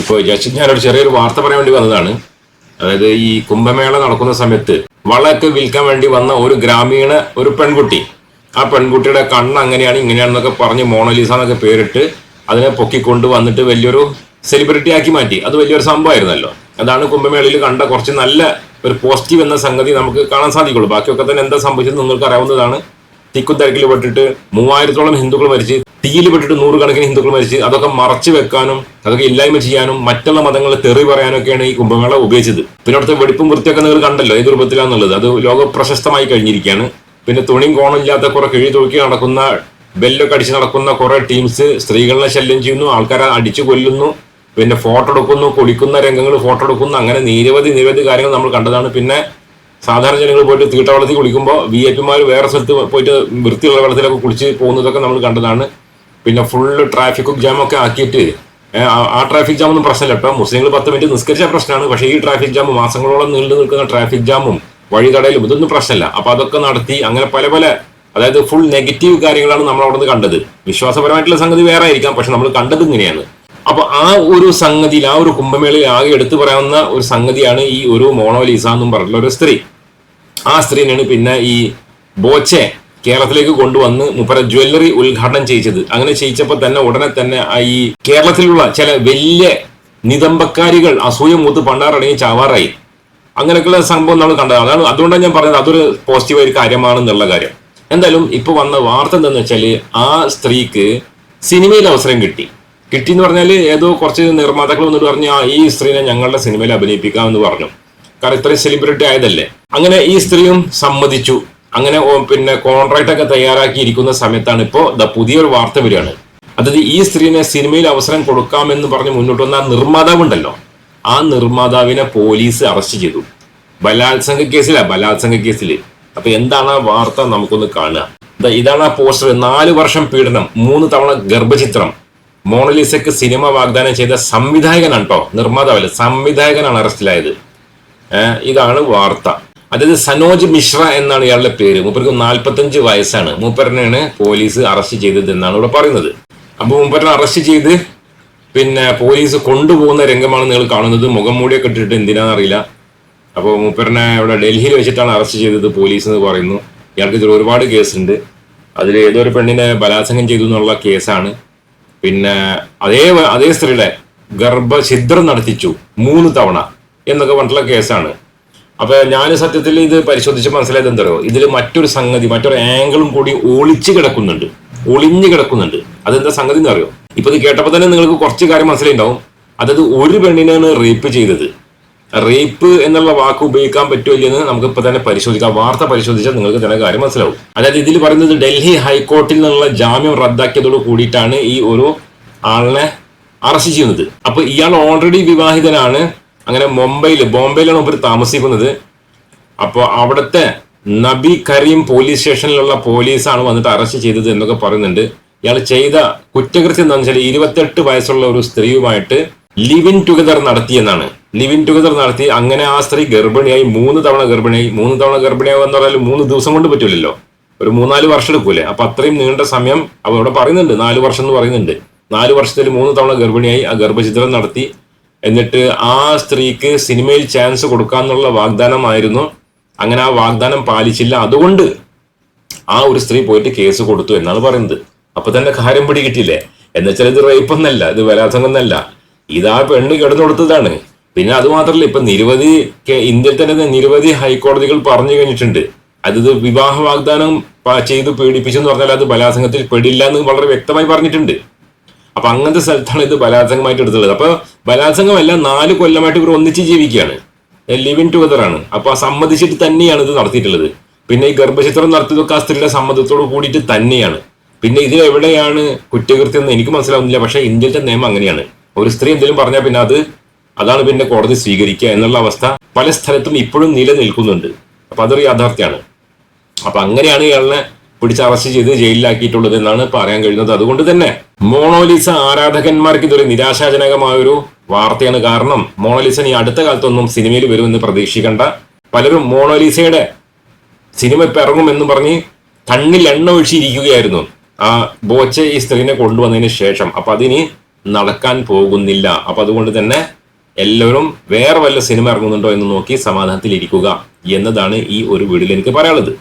ഇപ്പോൾ ജസ്റ്റ് ഞാനൊരു ചെറിയൊരു വാർത്ത പറയാൻ വേണ്ടി വന്നതാണ്. അതായത് ഈ കുംഭമേള നടക്കുന്ന സമയത്ത് വളക്ക് വിൽക്കാൻ വേണ്ടി വന്ന ഒരു ഗ്രാമീണ ഒരു പെൺകുട്ടി. ആ പെൺകുട്ടിയുടെ കണ്ണ് അങ്ങനെയാണ് ഇങ്ങനെയാണെന്നൊക്കെ പറഞ്ഞ് മോണലീസ എന്നൊക്കെ പേരിട്ട് അതിനെ പൊക്കിക്കൊണ്ട് വന്നിട്ട് വലിയൊരു സെലിബ്രിറ്റി ആക്കി മാറ്റി. അത് വലിയൊരു സംഭവമായിരുന്നല്ലോ. അതാണ് കുംഭമേളയിൽ കണ്ട കുറച്ച് നല്ല ഒരു പോസിറ്റീവ് എന്ന സംഗതി നമുക്ക് കാണാൻ സാധിക്കുള്ളൂ. ബാക്കിയൊക്കെ തന്നെ എന്താ സംഭവിച്ചത് നിങ്ങൾക്ക് അറിയാവുന്നതാണ്. തിക്കും തിരക്കിൽ പെട്ടിട്ട് മൂവായിരത്തോളം ഹിന്ദുക്കൾ മരിച്ച് തീയിൽ പെട്ടിട്ട് നൂറുകണക്കിന് ഹിന്ദുക്കൾ മരിച്ച് അതൊക്കെ മറച്ചു വെക്കാനും അതൊക്കെ ഇല്ലായ്മ ചെയ്യാനും മറ്റുള്ള മതങ്ങളെ തെറി പറയാനൊക്കെയാണ് ഈ കുംഭമേള ഉപയോഗിച്ചത്. പിന്നെ അവിടുത്തെ വെടിപ്പും വൃത്തിയൊക്കെ നിങ്ങൾ കണ്ടല്ലോ ഏത് രൂപത്തിലാന്നുള്ളത്. അത് ലോക പ്രശസ്തമായി കഴിഞ്ഞിരിക്കുകയാണ്. പിന്നെ തുണിയും കോണില്ലാത്ത കുറെ കിഴി തൂക്കി നടക്കുന്ന ബെല്ലൊക്കെ അടിച്ച് നടക്കുന്ന കുറെ ടീംസ് സ്ത്രീകളെ ശല്യം ചെയ്യുന്നു ആൾക്കാരെ അടിച്ചു കൊല്ലുന്നു പിന്നെ ഫോട്ടോ എടുക്കുന്നു കുളിക്കുന്ന രംഗങ്ങൾ ഫോട്ടോ എടുക്കുന്നു അങ്ങനെ നിരവധി നിരവധി കാര്യങ്ങൾ നമ്മൾ കണ്ടതാണ്. പിന്നെ സാധാരണ ജനങ്ങൾ പോയിട്ട് തീട്ടവെള്ളത്തിൽ കുളിക്കുമ്പോൾ വി ഐ പിമാർ വേറെ സ്ഥലത്ത് പോയിട്ട് വൃത്തിയുള്ള വെള്ളത്തിലൊക്കെ കുളിച്ച് പോകുന്നതൊക്കെ നമ്മൾ കണ്ടതാണ്. പിന്നെ ഫുള്ള് ട്രാഫിക് ജാമൊക്കെ ആക്കിയിട്ട് ആ- ട്രാഫിക് ജാമൊന്നും പ്രശ്നമില്ല. കേട്ടോ മുസ്ലിങ്ങൾ പത്ത് മിനിറ്റ് നിസ്കരിച്ച പ്രശ്നമാണ്. പക്ഷേ ഈ ട്രാഫിക് ജാം മാസങ്ങളോളം നീണ്ടു നിൽക്കുന്ന ട്രാഫിക് ജാമും വഴിതടയിലും ഇതൊന്നും പ്രശ്നമില്ല. അപ്പൊ അതൊക്കെ നടത്തി അങ്ങനെ പല പല അതായത് ഫുൾ നെഗറ്റീവ് കാര്യങ്ങളാണ് നമ്മൾ അവിടെ നിന്ന് കണ്ടത്. വിശ്വാസപരമായിട്ടുള്ള സംഗതി വേറെ ആയിരിക്കാം പക്ഷെ നമ്മൾ കണ്ടത് ഇങ്ങനെയാണ്. അപ്പൊ ആ ഒരു സംഗതിയിൽ ആ ഒരു കുംഭമേളയിൽ ആകെ എടുത്തു പറയാവുന്ന ഒരു സംഗതിയാണ് ഈ ഒരു മോണോലിസ എന്നും പറഞ്ഞിട്ടുള്ള ഒരു സ്ത്രീ. ആ സ്ത്രീനാണ് പിന്നെ ഈ ബോച്ചെ കേരളത്തിലേക്ക് കൊണ്ടുവന്ന് മുപ്പര ജ്വല്ലറി ഉദ്ഘാടനം ചെയ്യിച്ചത്. അങ്ങനെ ചെയ്യിച്ചപ്പോൾ തന്നെ ഉടനെ തന്നെ ഈ കേരളത്തിലുള്ള ചില വലിയ നിതംബക്കാരികൾ അസൂയ മൂത്ത് പണ്ടാറടങ്ങി ചാവാറായി. അങ്ങനെയൊക്കെയുള്ള സംഭവം നമ്മൾ കണ്ടത്. അതാണ് അതുകൊണ്ടാണ് ഞാൻ പറഞ്ഞത് അതൊരു പോസിറ്റീവായ ഒരു കാര്യമാണെന്നുള്ള കാര്യം. എന്തായാലും ഇപ്പോൾ വന്ന വാർത്ത എന്താണെന്ന് വെച്ചാൽ ആ സ്ത്രീക്ക് സിനിമയിൽ അവസരം കിട്ടി. കിട്ടി എന്ന് പറഞ്ഞാൽ ഏതോ കുറച്ച് നിർമ്മാതാക്കൾ വന്നിട്ട് പറഞ്ഞു ഈ സ്ത്രീനെ ഞങ്ങളുടെ സിനിമയിൽ അഭിനയിപ്പിക്കാം എന്ന് പറഞ്ഞു. കാരണം ഇത്രയും സെലിബ്രിറ്റി ആയതല്ലേ. അങ്ങനെ ഈ സ്ത്രീയും സമ്മതിച്ചു. അങ്ങനെ പിന്നെ കോൺട്രാക്ട് ഒക്കെ തയ്യാറാക്കിയിരിക്കുന്ന സമയത്താണ് ഇപ്പോൾ പുതിയൊരു വാർത്ത വരികയാണ്. അതായത് ഈ സ്ത്രീനെ സിനിമയിൽ അവസരം കൊടുക്കാമെന്ന് പറഞ്ഞ് മുന്നോട്ട് വന്ന ആ നിർമ്മാതാവ് ഉണ്ടല്ലോ ആ നിർമ്മാതാവിനെ പോലീസ് അറസ്റ്റ് ചെയ്തു. ബലാത്സംഗ കേസിലാ ബലാത്സംഗ കേസിൽ അപ്പൊ എന്താണ് ആ വാർത്ത? നമുക്കൊന്ന് കാണുക. ഇതാണ് ആ പോസ്റ്റർ. നാല് വർഷം പീഡനം മൂന്ന് തവണ ഗർഭചിത്രം. മോണലിസയ്ക്ക് സിനിമ വാഗ്ദാനം ചെയ്ത സംവിധായകനാണ് കേട്ടോ നിർമ്മാതാവല്ല? സംവിധായകനാണ് അറസ്റ്റിലായത്. ഇതാണ് വാർത്ത. അതായത് സനോജ് മിശ്ര എന്നാണ് ഇയാളുടെ പേര്. മൂപ്പർക്ക് നാൽപ്പത്തഞ്ച് വയസ്സാണ്. മൂപ്പരനെയാണ് പോലീസ് അറസ്റ്റ് ചെയ്തത് എന്നാണ് ഇവിടെ പറയുന്നത്. അപ്പോൾ മൂപ്പരനെ അറസ്റ്റ് ചെയ്ത് പിന്നെ പോലീസ് കൊണ്ടുപോകുന്ന രംഗമാണ് നിങ്ങൾ കാണുന്നത്. മുഖം മൂടിയൊക്കെ ഇട്ടിട്ട് എന്തിനാണെന്നറിയില്ല അപ്പോൾ മൂപ്പരനെ ഇവിടെ ഡൽഹിയിൽ വെച്ചിട്ടാണ് അറസ്റ്റ് ചെയ്തത് പോലീസ് എന്ന് പറയുന്നു. ഇയാൾക്ക് ഇതിൽ ഒരുപാട് കേസുണ്ട്. അതിൽ ഏതോ ഒരു പെണ്ണിനെ ബലാത്സംഗം ചെയ്തു എന്നുള്ള കേസാണ്. പിന്നെ അതേ അതേ സ്ത്രീയുടെ ഗർഭഛിദ്രം നടത്തിച്ചു മൂന്ന് തവണ എന്നൊക്കെ പറഞ്ഞിട്ടുള്ള കേസാണ്. അപ്പൊ ഞാൻ സത്യത്തിൽ ഇത് പരിശോധിച്ച് മനസ്സിലായത് എന്തോ ഇതിൽ മറ്റൊരു സംഗതി മറ്റൊരു ആംഗിളും കൂടി ഒളിച്ചു കിടക്കുന്നുണ്ട്. ഒളിഞ്ഞു കിടക്കുന്നുണ്ട്. അതെന്താ സംഗതി എന്ന് അറിയോ ഇപ്പൊ ഇത് കേട്ടപ്പോൾ തന്നെ നിങ്ങൾക്ക് കുറച്ച് കാര്യം മനസ്സിലുണ്ടാവും അതായത് ഒരു പെണ്ണിനാണ് റേപ്പ് ചെയ്തത്. റേപ്പ് എന്നുള്ള വാക്ക് ഉപയോഗിക്കാൻ പറ്റുമോ എന്ന് നമുക്ക് ഇപ്പൊ തന്നെ പരിശോധിക്കാം. വാർത്ത പരിശോധിച്ചാൽ നിങ്ങൾക്ക് തന്നെ കാര്യം മനസ്സിലാവും. അതായത് ഇതിൽ പറയുന്നത് ഡൽഹി ഹൈക്കോർട്ടിൽ നിന്നുള്ള ജാമ്യം റദ്ദാക്കിയതോട് കൂടിയിട്ടാണ് ഈ ഒരു ആളിനെ അറസ്റ്റ് ചെയ്യുന്നത്. അപ്പൊ ഇയാൾ ഓൾറെഡി വിവാഹിതനാണ്. അങ്ങനെ മുംബൈയിൽ ബോംബെയിലാണ് ഇവർ താമസിക്കുന്നത്. അപ്പോൾ അവിടുത്തെ നബി കരീം പോലീസ് സ്റ്റേഷനിലുള്ള പോലീസാണ് വന്നിട്ട് അറസ്റ്റ് ചെയ്തത് എന്നൊക്കെ പറയുന്നുണ്ട്. ഇയാൾ ചെയ്ത കുറ്റകൃത്യം എന്താണെന്ന് വെച്ചാൽ ഇരുപത്തെട്ട് വയസ്സുള്ള ഒരു സ്ത്രീയുമായിട്ട് ലിവിൻ ടുഗദർ നടത്തിയെന്നാണ് ലിവിൻ ടുഗദർ നടത്തി അങ്ങനെ ആ സ്ത്രീ ഗർഭിണിയായി മൂന്ന് തവണ ഗർഭിണിയായി. മൂന്ന് തവണ ഗർഭിണിയാവുക പറഞ്ഞാൽ മൂന്ന് ദിവസം കൊണ്ട് പറ്റില്ലല്ലോ ഒരു മൂന്നാൽ വർഷം എടുക്കൂലേ. അപ്പൊ അത്രയും നീണ്ട സമയം അവിടെ പറയുന്നുണ്ട്. നാല് വർഷം എന്ന് പറയുന്നുണ്ട്. നാല് വർഷത്തിൽ മൂന്ന് തവണ ഗർഭിണിയായി ആ ഗർഭചിത്രം നടത്തി. എന്നിട്ട് ആ സ്ത്രീക്ക് സിനിമയിൽ ചാൻസ് കൊടുക്കാന്നുള്ള വാഗ്ദാനമായിരുന്നു. അങ്ങനെ ആ വാഗ്ദാനം പാലിച്ചില്ല. അതുകൊണ്ട് ആ ഒരു സ്ത്രീ പോയിട്ട് കേസ് കൊടുത്തു എന്നാണ് പറയുന്നത്. അപ്പൊ തന്നെ കാര്യം പിടി കിട്ടിയില്ലേ എന്നുവെച്ചാൽ ഇത് റേപ്പ് എന്നല്ല ഇത് ബലാത്സംഗം എന്നല്ല. ഇതാ പെണ്ണ് കിടന്നു കൊടുത്തതാണ് പിന്നെ അത് മാത്രമല്ല ഇപ്പൊ നിരവധി ഇന്ത്യയിൽ തന്നെ നിരവധി ഹൈക്കോടതികൾ പറഞ്ഞു കഴിഞ്ഞിട്ടുണ്ട്. അത് ഇത് വിവാഹ വാഗ്ദാനം ചെയ്ത് പീഡിപ്പിച്ചു എന്ന് പറഞ്ഞാൽ അത് ബലാത്സംഗത്തിൽ പെടില്ല എന്ന് വളരെ വ്യക്തമായി പറഞ്ഞിട്ടുണ്ട്. അപ്പൊ അങ്ങനത്തെ സ്ഥലത്താണ് ഇത് ബലാത്സംഗമായിട്ട് എടുത്തുള്ളത്. അപ്പൊ ബലാത്സംഗമല്ല നാല് കൊല്ലമായിട്ട് ഇവർ ഒന്നിച്ച് ജീവിക്കുകയാണ്. ലിവിൻ ടുഗദർ ആണ്. അപ്പൊ ആ സമ്മതിച്ചിട്ട് തന്നെയാണ് ഇത് നടത്തിയിട്ടുള്ളത്. പിന്നെ ഈ ഗർഭചിത്രം നടത്തിയതൊക്കെ ആ സ്ത്രീയുടെ സമ്മതത്തോട് കൂടിയിട്ട് തന്നെയാണ്. പിന്നെ ഇതിൽ എവിടെയാണ് കുറ്റകൃത്യം എന്ന് എനിക്ക് മനസ്സിലാവുന്നില്ല. പക്ഷേ ഇന്ത്യയിലത്തെ നിയമം അങ്ങനെയാണ്. ഒരു സ്ത്രീ എന്തെങ്കിലും പറഞ്ഞാൽ പിന്നെ അത് അതാണ് പിന്നെ കോടതി സ്വീകരിക്കുക എന്നുള്ള അവസ്ഥ പല സ്ഥലത്തും ഇപ്പോഴും നിലനിൽക്കുന്നുണ്ട്. അപ്പൊ അതൊരു യാഥാർത്ഥ്യമാണ്. അപ്പൊ അങ്ങനെയാണ് ഇയാളിനെ പിടിച്ച് അറസ്റ്റ് ചെയ്ത് ജയിലിലാക്കിയിട്ടുള്ളത് എന്നാണ് പറയാൻ കഴിയുന്നത്. അതുകൊണ്ട് തന്നെ മോണോലിസ ആരാധകന്മാർക്ക് ഇതൊരു നിരാശാജനകമായ ഒരു വാർത്തയാണ് കാരണം മോണോലിസ ഈ അടുത്ത കാലത്തൊന്നും സിനിമയിൽ വരുമെന്ന് പ്രതീക്ഷിക്കേണ്ട. പലരും മോണോലിസയുടെ സിനിമ ഇപ്പൊ ഇറങ്ങുമെന്ന് പറഞ്ഞ് കണ്ണിൽ എണ്ണ ഒഴിച്ചിരിക്കുകയായിരുന്നു. ആ ബോച്ച ഈ സ്ത്രീനെ കൊണ്ടുവന്നതിന് ശേഷം. അപ്പൊ അതിനി നടക്കാൻ പോകുന്നില്ല. അപ്പൊ അതുകൊണ്ട് തന്നെ എല്ലാവരും വേറെ വല്ല സിനിമ ഇറങ്ങുന്നുണ്ടോ എന്ന് നോക്കി സമാധാനത്തിൽ ഇരിക്കുക എന്നതാണ് ഈ ഒരു വീഡിയോയിൽ എനിക്ക് പറയാനുള്ളത്.